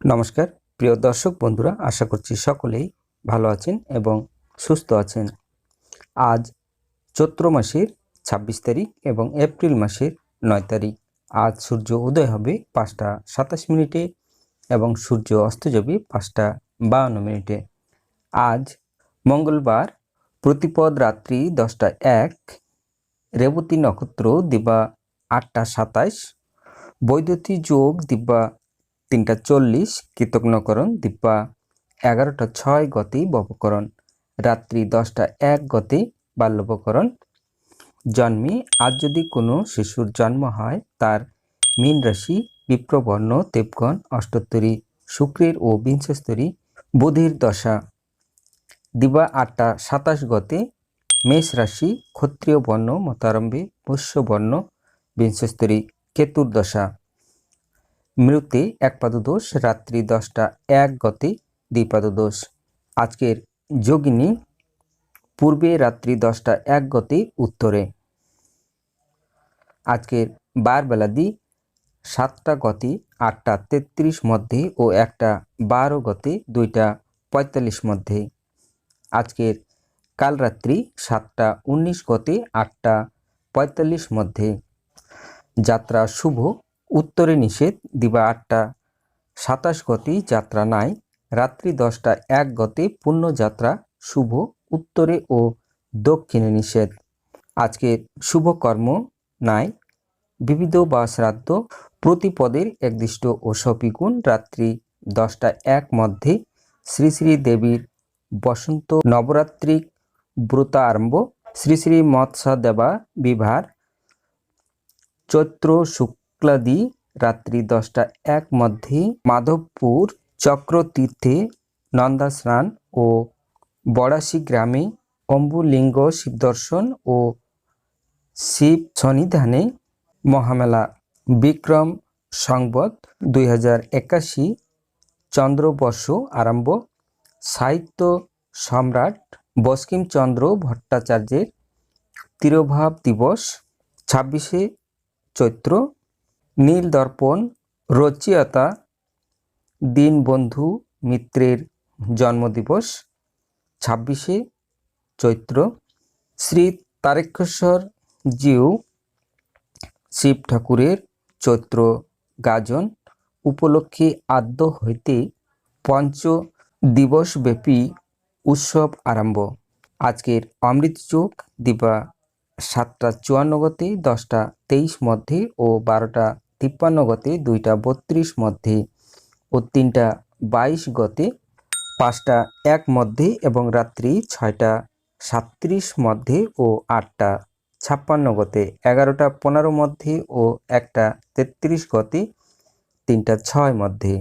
নমস্কার, প্রিয় দর্শক বন্ধুরা, আশা করছি সকলেই ভালো আছেন এবং সুস্থ আছেন। আজ চৈত্র মাসের ছাব্বিশ তারিখ এবং এপ্রিল মাসের নয় তারিখ। আজ সূর্য উদয় হবে পাঁচটা সাতাশ মিনিটে এবং সূর্য অস্ত যাবে পাঁচটা বাহান্ন মিনিটে। আজ মঙ্গলবার, প্রতিপদ রাত্রি দশটা এক, রেবতী নক্ষত্র দিবা আটটা সাতাশ, বৈদ্যুতিক যোগ দিব্যা তিনটা চল্লিশ, কৃতজ্ঞকরণ দিব্যা এগারোটা ছয় গতি, বপকরণ। রাত্রি দশটা এক গতি বাল্যবকরণ জন্মে আজ যদি কোনো শিশুর জন্ম হয়, তার মীন রাশি, বিপ্রবর্ণ, দেবগণ, অষ্টোত্তরী, শুক্রের ও বিংশস্তরী বুধির দশা। দিবা আটটা সাতাশ গতে, মেষ রাশি ক্ষত্রিয় বর্ণ মতারম্ভে বৈশ্য বর্ণ বিংশস্তরী, কেতুর দশা। মৃতে এক পাদদোষ রাত্রি দশটা এক গতি গতে দ্বিপাদদোষ আজকের যোগিনী পূর্বে রাত্রি দশটা এক গতে, উত্তরে। আজকের বার বেলাদি সাতটা গতি, আটটা তেত্রিশ মধ্যে ও একটা বারো গতি, দুইটা পঁয়তাল্লিশ মধ্যে। আজকের কাল রাত্রি সাতটা উনিশ গতি, আটটা পঁয়তাল্লিশ মধ্যে। যাত্রা শুভ উত্তরে নিষেধ, দিবা আটটা। সাতাশ গতি যাত্রা নাই, রাত্রি দশটা এক গতে যাত্রা, শুভ, উত্তরে ও দক্ষিণে নিষেধ। আজকের শুভ কর্ম নাই, বিবিধ বা শ্রাদ্ধ প্রতিপদের একদিষ্ট ও সপিগুণ, রাত্রি দশটা এক মধ্যে শ্রী শ্রী দেবীর বসন্ত নবরাত্রিক ব্রত আরম্ভ, শ্রী শ্রী মৎস্য দেবা বিভার চৈত্র শুক্লাদি রাত্রি দশটা এক মধ্যে মাধবপুর চক্রতীর্থে নন্দা স্নান ও বড়াশি গ্রামে অম্বুলিঙ্গ শিবদর্শন ও শিব সন্নিধানে মহামেলা। বিক্রম সংবত দুই হাজার একাশি চন্দ্রবর্ষ আরম্ভ। সাহিত্য সম্রাট বস্কিমচন্দ্র ভট্টাচার্যের তিরোভাব দিবস ছাব্বিশে চৈত্র নীল দর্পণ, রচিয়তা দীনবন্ধু মিত্রের জন্মদিবস, ছাব্বিশে চৈত্র, শ্রী তারেকেশ্বর জিউ, শিব ঠাকুরের চৈত্র গাজন, উপলক্ষে আদ্য হইতে পঞ্চ দিবসব্যাপী উৎসব আরম্ভ। আজকের অমৃত যোগ, দিবা সাতটা চুয়ান্ন গতে দশটা তেইশ মধ্যে ও বারোটা তিপ্পান্ন গতি, দুইটা বত্রিশ মধ্যে ও তিনটা বাইশ গতি, পাঁচটা এক মধ্যে এবং রাত্রি ছয়টা সাতত্রিশ মধ্যে ও আটটা ছাপ্পান্ন গতে, এগারোটা পনেরো মধ্যে ও একটা তেত্রিশ গতি, তিনটা ছয় মধ্যে।